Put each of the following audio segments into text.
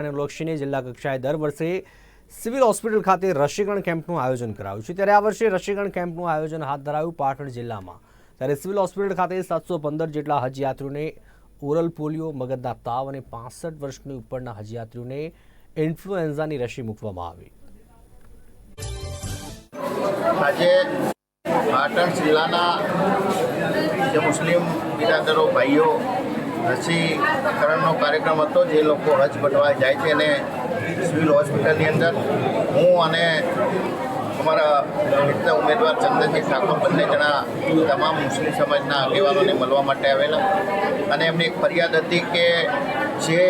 અનુલક્ષીને જિલ્લા કક્ષાએ દર વર્ષે સિવિલ હોસ્પિટલ ખાતે રસીકરણ કેમ્પનું આયોજન કરાયું છે. ત્યારે આ વર્ષે રસીકરણ કેમ્પનું આયોજન હાથ ધરાયું પાટણ જિલ્લામાં. ત્યારે સિવિલ હોસ્પિટલ ખાતે સાતસો પંદર જેટલા હજયાત્રીઓને ઓરલ પોલિયો, મગજના તાવ અને પાસઠ વર્ષની ઉપરના હજયાત્રીઓને ઇન્ફ્લુએન્ઝાની રસી મૂકવામાં આવી. આજે પાટણ જિલ્લાના મુસ્લિમ બિરાદરો, ભાઈઓ રસીકરણનો કાર્યક્રમ હતો, જે લોકો હજ બટવા જાય છે અને સિવિલ હોસ્પિટલની અંદર હું અને અમારા મિત્ર ઉમેદવાર ચંદ્રજી ઠાકોર બંને જણા તમામ મુસ્લિમ સમાજના આગેવાનોને મળવા માટે આવેલા. અને એમની એક ફરિયાદ હતી કે જે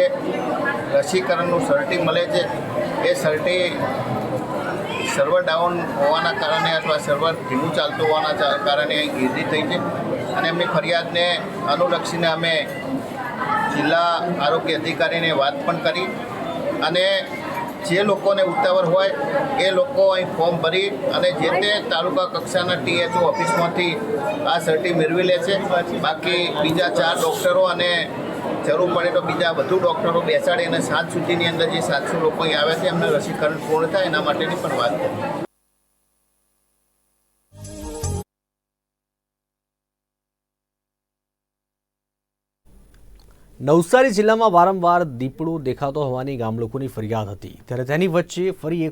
રસીકરણનું સર્ટી મળે છે, એ સર્ટી સર્વર ડાઉન હોવાના કારણે અથવા સર્વર ધીમું ચાલતું હોવાના કારણે ગીર્દી થઈ છે. અને એમની ફરિયાદને અનુલક્ષીને અમે જિલ્લા આરોગ્ય અધિકારીને વાત પણ કરી. અને જે લોકોને ઉતાવળ હોય, એ લોકો અહીં ફોર્મ ભરી અને જે તે તાલુકા કક્ષાના ટીએચઓ ઓફિસમાંથી આ સર્ટી મેળવી લે છે. બાકી બીજા ચાર ડૉક્ટરો અને જરૂર પડે તો બીજા વધુ ડૉક્ટરો બેસાડે અને સાત સુધીની અંદર જે સાતસો લોકો અહીં આવે છે, એમને રસીકરણ પૂર્ણ થાય એના માટેની પણ વાત કરી. નવસારી જિલ્લામાં વારંવાર દીપડો દેખાતો હોવાની ગામ લોકોની ફરિયાદ હતી. ત્યારે તેની વચ્ચે ફરી એક